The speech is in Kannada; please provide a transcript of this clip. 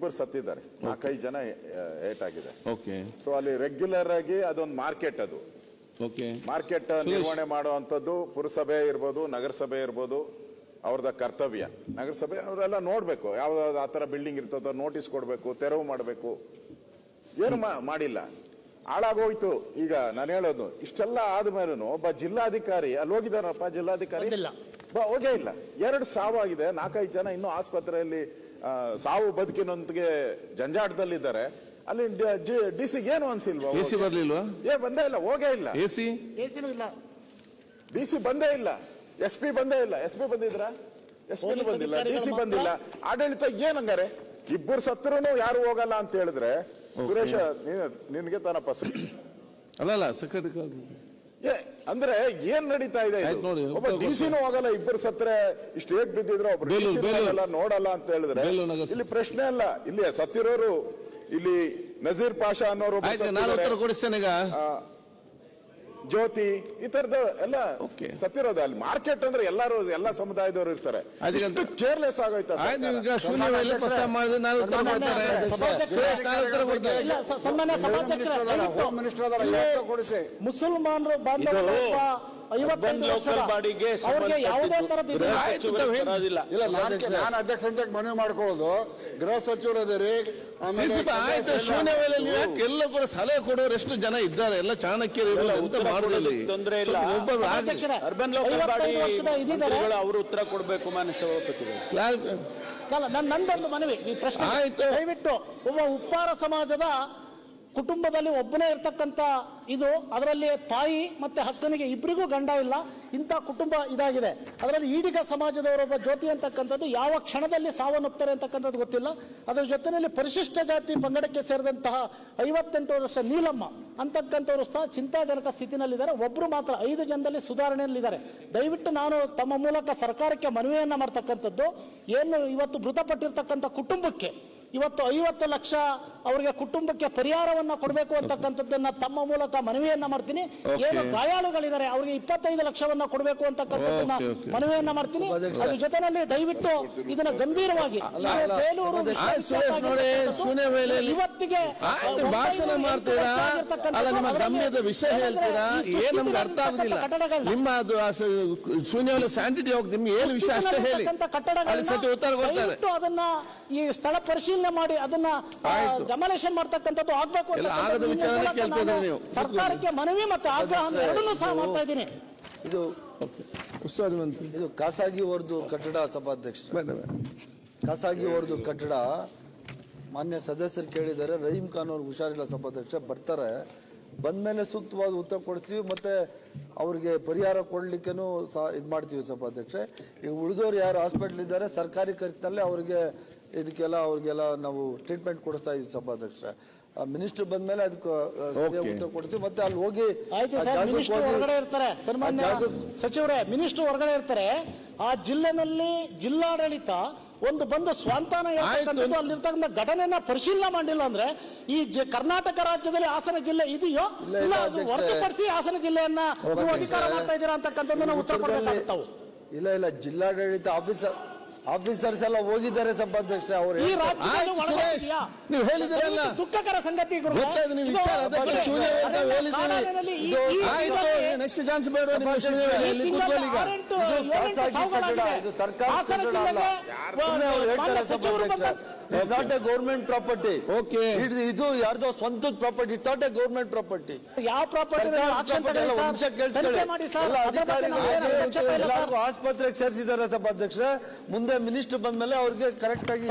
ಇಬ್ಬರು ಸತ್ತಿದ್ದಾರೆ. ನಾಲ್ಕೈದು ಜನ ಏಟ್ ಆಗಿದೆ. ಓಕೆ ಸೊ ಅಲ್ಲಿ ರೆಗ್ಯುಲರ್ ಆಗಿ ಅದೊಂದು ಮಾರ್ಕೆಟ್ ಅದು. ಓಕೆ ಮಾರ್ಕೆಟ್ ನಿರ್ವಹಣೆ ಮಾಡುವಂತದ್ದು ಪುರಸಭೆ ಇರ್ಬೋದು ನಗರಸಭೆ ಇರ್ಬೋದು ಅವ್ರದ ಕರ್ತವ್ಯ. ನಗರಸಭೆ ಅವರೆಲ್ಲ ನೋಡ್ಬೇಕು ಯಾವ್ದಾವ್ದು ಆ ತರ ಬಿಲ್ಡಿಂಗ್ ಇರ್ತದೋ ನೋಟಿಸ್ ಕೊಡ್ಬೇಕು ತೆರವು ಮಾಡಬೇಕು. ಏನು ಮಾ- ಮಾಡಿಲ್ಲ. ಹಾಳಾಗೋಯ್ತು. ಈಗ ನಾನು ಹೇಳೋದು ಇಷ್ಟೆಲ್ಲ ಆದ್ಮೇಲೂ ಒಬ್ಬ ಜಿಲ್ಲಾಧಿಕಾರಿ ಅಲ್ಲಿ ಹೋಗಿದಾರಪ್ಪ ಜಿಲ್ಲಾಧಿಕಾರಿ? ಇಲ್ಲ ಬ- ಹೋಗೇ ಇಲ್ಲ. ಎರಡು ಸಾವಾಗಿದೆ ನಾಲ್ಕೈದು ಜನ ಇನ್ನೂ ಆಸ್ಪತ್ರೆಯಲ್ಲಿ ಸಾವು ಬದುಕಿನೊಂದಿಗೆ ಜಂಜಾಟದಲ್ಲಿದ್ದಾರೆ. ಅಲ್ಲಿ ಡಿ ಸಿ ಏನು ಅನ್ಸಿಲ್ವಾ? A C ಬರ್ಲಿಲ್ವಾ? ಏ ಬಂದೇ ಇಲ್ಲ ಹೋಗೇ ಇಲ್ಲ. AC C? ಇಲ್ಲ. ಡಿ ಸಿ ಬಂದೇ ಇಲ್ಲ. ಎಸ್ ಪಿ ಬಂದೇ ಇಲ್ಲ. ಎಸ್ ಪಿ ಬಂದಿದ್ರ? ಎಸ್ ಪಿ ಬಂದಿಲ್ಲ. ಡಿ ಸಿ ಬಂದಿಲ್ಲ. ಆಡಳಿತ ಏನಂಗಾರೆ? ಇಬ್ಬರು ಸತ್ರುನು ಯಾರು ಹೋಗಲ್ಲ ಅಂತ ಹೇಳಿದ್ರೆ ಸುರೇಶ ನೀನ್- ನಿನ್ಗೆ ತಾನಪ್ಪ ಅಲ್ಲ ಅಲ್ಲ ಸಖತ್ ಅಂದ್ರೆ ಏನ್ ನಡೀತಾ ಇದೆ ಒಬ್ಬ ಡಿಸಿನೂ ಹೋಗಲ್ಲ ಇಬ್ಬರು ಸತ್ರೆ ಇಷ್ಟು ಏಟ್ ಬಿದ್ದಿದ್ರು. ಹೋಗಲ್ಲ, ನೋಡಲ್ಲ ಅಂತ ಹೇಳಿದ್ರೆ ಇಲ್ಲಿ ಪ್ರಶ್ನೆ ಅಲ್ಲ. ಇಲ್ಲಿ ಸತ್ತಿರೋರು ಇಲ್ಲಿ ನಜೀರ್ ಪಾಷಾ ಅನ್ನೋರು ನಾನು ಉತ್ತರ ಕೊಡಿಸ್ತೇನೆ ಈಗ. ಜ್ಯೋತಿ ಈ ತರದ ಎಲ್ಲ. ಸತ್ತಿರೋದು. ಅಲ್ಲಿ ಮಾರ್ಕೆಟ್ ಅಂದ್ರೆ ಎಲ್ಲಾರು ಎಲ್ಲಾ ಸಮುದಾಯದವರು ಇರ್ತಾರೆ. ಅದಕ್ಕೆ ಕೇರ್ಲೆಸ್ ಆಗೋಯ್ತಾ ಆಯ್ತು ಸರ್ಕಾರ? ಈಗ ಶೂನ್ಯ ವೇಳೆ ಪ್ರಸ್ತಾವ ನಾನು ಉತ್ತರ ಕೊಡ್ತಾರೆ. ಸುರೇಶ್ ನಾನು ಉತ್ತರ ಕೊಡ್ತಾರೆ ಇಲ್ಲ ಸ- ಸನ್ಮಾನ್ಯ ಸಭಾಧ್ಯಕ್ಷರೇ, ಮಿನಿಸ್ಟರ್ ಅದರ ಇಲ್ಲಿ ಯಾಕೆ ಕೊಡಿಸಿ? ಮುಸಲ್ಮಾನರು ಬಾಂಧವರು ಹೇಳಿ. ಇಲ್ಲ ನಾನು ನಾನು ಅಧ್ಯಕ್ಷ ಮನವಿ ಮಾಡ್ಕೊಳ್ಳೋದು. ಗೃಹ ಸಚಿವರು ಆಯ್ತು ಶೂನ್ಯ ವೇಳೆ ನೀವು ಯಾಕೆ ಎಲ್ಲ ಕೂಡ ಸಲಹೆ ಕೊಡೋರು ಎಷ್ಟು ಜನ ಇದ್ದಾರೆ? ಎಲ್ಲ ಚಾಣಕ್ಯರು ತೊಂದ್ರೆ ಇಲ್ಲ. ಅರ್ಬನ್ ಲೋಕಲ್ ಅವರು ಉತ್ತರ ಕೊಡಬೇಕು ಮಾನ್ಯ ಸಭಾಪತಿಗಳು ನನ್ನ ನಂದೊಂದು ಮನವಿ ಈ ಪ್ರಶ್ನೆ ಆಯ್ತು. ದಯವಿಟ್ಟು ಒಬ್ಬ ಉಪ್ಪಾರ ಸಮಾಜದ ಕುಟುಂಬದಲ್ಲಿ ಒಬ್ಬನೇ ಇರ್ತಕ್ಕಂಥ ಇದು, ಅದರಲ್ಲಿ ತಾಯಿ ಮತ್ತೆ ಹಕ್ಕನಿಗೆ ಇಬ್ಬರಿಗೂ ಗಂಡ ಇಲ್ಲ, ಇಂಥ ಕುಟುಂಬ ಇದಾಗಿದೆ. ಅದರಲ್ಲಿ ಈಡಿಗ ಸಮಾಜದವರೊಬ್ಬ ಜ್ಯೋತಿ ಅಂತಕ್ಕಂಥದ್ದು ಯಾವ ಕ್ಷಣದಲ್ಲಿ ಸಾವನ್ನಪ್ತಾರೆ ಅಂತಕ್ಕಂಥದ್ದು ಗೊತ್ತಿಲ್ಲ. ಅದರ ಜೊತೆಯಲ್ಲಿ ಪರಿಶಿಷ್ಟ ಜಾತಿ ಪಂಗಡಕ್ಕೆ ಸೇರಿದಂತಹ ಐವತ್ತೆಂಟು ವರ್ಷ ನೀಲಮ್ಮ ಅಂತಕ್ಕಂಥವ್ರು ಸಹ ಚಿಂತಾಜನಕ ಸ್ಥಿತಿನಲ್ಲಿದ್ದಾರೆ. ಒಬ್ರು ಮಾತ್ರ ಐದು ಜನದಲ್ಲಿ ಸುಧಾರಣೆಯಲ್ಲಿದ್ದಾರೆ. ದಯವಿಟ್ಟು ನಾನು ತಮ್ಮ ಮೂಲಕ ಸರ್ಕಾರಕ್ಕೆ ಮನವಿಯನ್ನ ಮಾಡ್ತಕ್ಕಂಥದ್ದು, ಏನು ಇವತ್ತು ಮೃತಪಟ್ಟಿರ್ತಕ್ಕಂಥ ಕುಟುಂಬಕ್ಕೆ ಇವತ್ತು ಐವತ್ತು ಲಕ್ಷ ಅವರಿಗೆ ಕುಟುಂಬಕ್ಕೆ ಪರಿಹಾರವನ್ನ ಕೊಡಬೇಕು ಅಂತಕ್ಕಂಥದ್ದನ್ನ ತಮ್ಮ ಮೂಲಕ ಮನವಿಯನ್ನ ಮಾಡ್ತೀನಿ. ಏನು ಗಾಯಾಳುಗಳಿದ್ದಾರೆ ಅವರಿಗೆ ಇಪ್ಪತ್ತೈದು ಲಕ್ಷವನ್ನ ಕೊಡಬೇಕು ಅಂತಕ್ಕಂಥದ್ದನ್ನ. ಮನವಿಯನ್ನ ಮಾಡ್ತೀನಿ. ಅದ್ರ ಜೊತೆನಲ್ಲಿ ದಯವಿಟ್ಟು ಇದನ್ನ ಗಂಭೀರವಾಗಿ ಬೇಲೂರು ಸುರೇಶ್ ನೋಡಿ, ಶೂನ್ಯ ವೇಳೆಯಲ್ಲಿ- ಇವತ್ತಿಗೆ ಭಾಷಣ ಮಾಡ್ತೀರಾ? ಅಲ್ಲ ನಿಮ್ಮ ಗಮ್ಯದ ವಿಷಯ ಹೇಳ್ತೀರಾ? ಏನ್ ನಮ್ಗೆ ಅರ್ಥ ಆಗುದಿಲ್ಲ ನಿಮ್ಮ ಅದು ಆ ಶೂನ್ಯ ವೇಳೆ ಸ್ಯಾಂಟಿಟಿ ಹೋಗಿ ನಿಮ್ಗೆ ಏನು ವಿಷಯ ಅಷ್ಟೇ ಹೇಳಿ. ಅಲ್ಲಿ ಸತ್ಯ ಉತ್ತರ ಕೊಡ್ತಾರೆ. ಅದನ್ನ ಈ ಸ್ಥಳ ಪರಿಶೀಲನೆ ಮಾಡಿ ಅದನ್ನ ಡೆಮಾಲೇಷನ್ ಮಾಡ್ತಕ್ಕಂಥದ್ದು ಆಗ್ಬೇಕು ಅಂತ. ಸರ್ಕಾರಕ್ಕೆ ಮನವಿ ಮತ್ತೆ ಆಗ್ರಹ ಎರಡನ್ನೂ ಸಹ ಮಾಡ್ತಾ ಇದ್ದೀನಿ. ಇದು ಇದು ಖಾಸಗಿ ಅವರದು ಕಟ್ಟಡ ಸಭಾಧ್ಯಕ್ಷ. ಖಾಸಗಿ ಅವರದು ಕಟ್ಟಡ ಮಾನ್ಯ ಸದಸ್ಯರು ಕೇಳಿದ್ದಾರೆ ರಹೀಂ ಖಾನ್ ಅವ್ರಿಗೆ ಹುಷಾರಿಲ್ಲ ಸಭಾಧ್ಯಕ್ಷ ಬರ್ತಾರೆ. ಬಂದ ಮೇಲೆ ಸೂಕ್ತವಾದ ಉತ್ತರ ಕೊಡ್ತೀವಿ ಮತ್ತೆ ಅವ್ರಿಗೆ ಪರಿಹಾರ ಕೊಡ್ಲಿಕ್ಕೆನು ಸಹ ಇದು ಮಾಡ್ತೀವಿ ಸಭಾಧ್ಯಕ್ಷ. ಈಗ ಉಳಿದವರು ಯಾರು ಹಾಸ್ಪಿಟಲ್ ಇದ್ದಾರೆ ಸರ್ಕಾರಿ ಖರ್ಚಿನಲ್ಲಿ ಅವರಿಗೆ ಇದಕ್ಕೆಲ್ಲ ಅವ್ರಿಗೆಲ್ಲ ನಾವು ಟ್ರೀಟ್ಮೆಂಟ್ ಕೊಡಿಸ್ತಾ ಇದ್ವಿ ಸಭಾಧ್ಯಕ್ಷ ಮಿನಿಸ್ಟರ್ ಬಂದ್ಮೇಲೆ ಅದಕ್ಕೆ ಉತ್ತರ ಕೊಡ್ತೀವಿ. ಮತ್ತೆ ಅಲ್ಲಿ ಹೋಗಿ ಹೊರಗಡೆ ಇರ್ತಾರೆ. ಸನ್ಮಾನ್ಯ ಸಚಿವರೇ ಮಿನಿಸ್ಟರ್ ಹೊರಗಡೆ ಇರ್ತಾರೆ. ಆ ಜಿಲ್ಲೆನಲ್ಲಿ ಜಿಲ್ಲಾಡಳಿತ ಒಂದು ಬಂದು ಸ್ವಾಂತಾನ. ಅಲ್ಲಿರ್ತಕ್ಕಂಥ ಘಟನೆಯನ್ನ ಪರಿಶೀಲನೆ ಮಾಡಿಲ್ಲ ಅಂದ್ರೆ ಈ ಜ- ಕರ್ನಾಟಕ ರಾಜ್ಯದಲ್ಲಿ ಹಾಸನ ಜಿಲ್ಲೆ ಇದೆಯೋ? ಇಲ್ಲ, ಅದು ಹೊರತುಪಡಿಸಿ ಹಾಸನ ಜಿಲ್ಲೆಯನ್ನ ನೀವು ಅಧಿಕಾರ ಮಾಡ್ತಾ ಇದ್ದೀರಾ ಅಂತಕ್ಕಂಥ ಉತ್ತರ ಕೊಡಬೇಕಾಗ್ತಾವು. ಇಲ್ಲ ಇಲ್ಲ ಜಿಲ್ಲಾಡಳಿತ ಆಫೀಸರ್ ಆಫೀಸರ್ಸ್ ಎಲ್ಲ ಹೋಗಿದ್ದಾರೆ ಸಭಾಧ್ಯಕ್ಷ ಅವರು. ಈ ರಾಜ್ಯದಲ್ಲಿ ಆಯ್ತು, ಸುರೇಶ್, ನೀವು ದುಃಖಕರ ಸಂಗತಿ ಗುರುಗಳೇ. ಗೊತ್ತಾಯ್ತು ನೀವು ಇದು ವಿಚಾರ ಅದಕ್ಕೆ ಬಗ್ಗೆ ಶೂನ್ಯ ವೇಳೆ ಅರಣ್ಯ ಹೇಳಿದ್ದೀರಿ. ಕಾನೂನಿನಲ್ಲಿ ಈ- ಇದು ಈ ಆಯ್ತು ತಿಂಗಳಲ್ಲಿ- ನೆಕ್ಸ್ಟ್ ಚಾನ್ಸ್ ಬೇಡ ನಿಮ್ಗೆ ಶೂನ್ಯ ಈ ವೇಳೆಯಲ್ಲಿ ತಿಂಗಳಲ್ಲಿ ಕೂತ್ಕೊಳ್ಳಿ ಈಗ. ಆರೆಂಟು, ಇದು ಏಳೆಂಟು ಖಾಸಗಿ ಸಾವುಗಳಾಗಿದೆ. ಕಟ್ಟಡ, ಇದು ಸರ್ಕಾರಿ ಹಾಸನ ಕಟ್ಟಡ ಅಲ್ಲ. ಜಿಲ್ಲೆಗೆ ಸುಮ್ನೆ ಅವ್ರು ಹೇಳ್ತಾರೆ ಮಾನ್ಯ ಸಚಿವರು ಸಭಾಧ್ಯಕ್ಷ. ಬಂದ- it's not a government property okay. ಇದು ಯಾರ್ದೋ ಸ್ವಂತದ property it's not a government property ಯಾವ ಪ್ರಾಪರ್ಟಿ ನಿಮಿಷ ಕೇಳ್ಕೊಳ್ಳಿ ಮಾಡಿ ಸರ್. ಎಲ್ಲ ಅದ್ರ ಬಗ್ಗೆ ನಾವು ಏನು ಅಧಿಕಾರಿಗಳು ಆಕ್ಷೇಪ ಇಲ್ಲ ಸರ್. ಆಸ್ಪತ್ರೆಗೆ ಸೇರಿಸಿದ್ದಾರೆ ಸಭಾಧ್ಯಕ್ಷ ಮುಂದೆ ಮಿನಿಸ್ಟರ್ ಬಂದ್ಮೇಲೆ ಅವ್ರಿಗೆ ಕರೆಕ್ಟ್ ಆಗಿ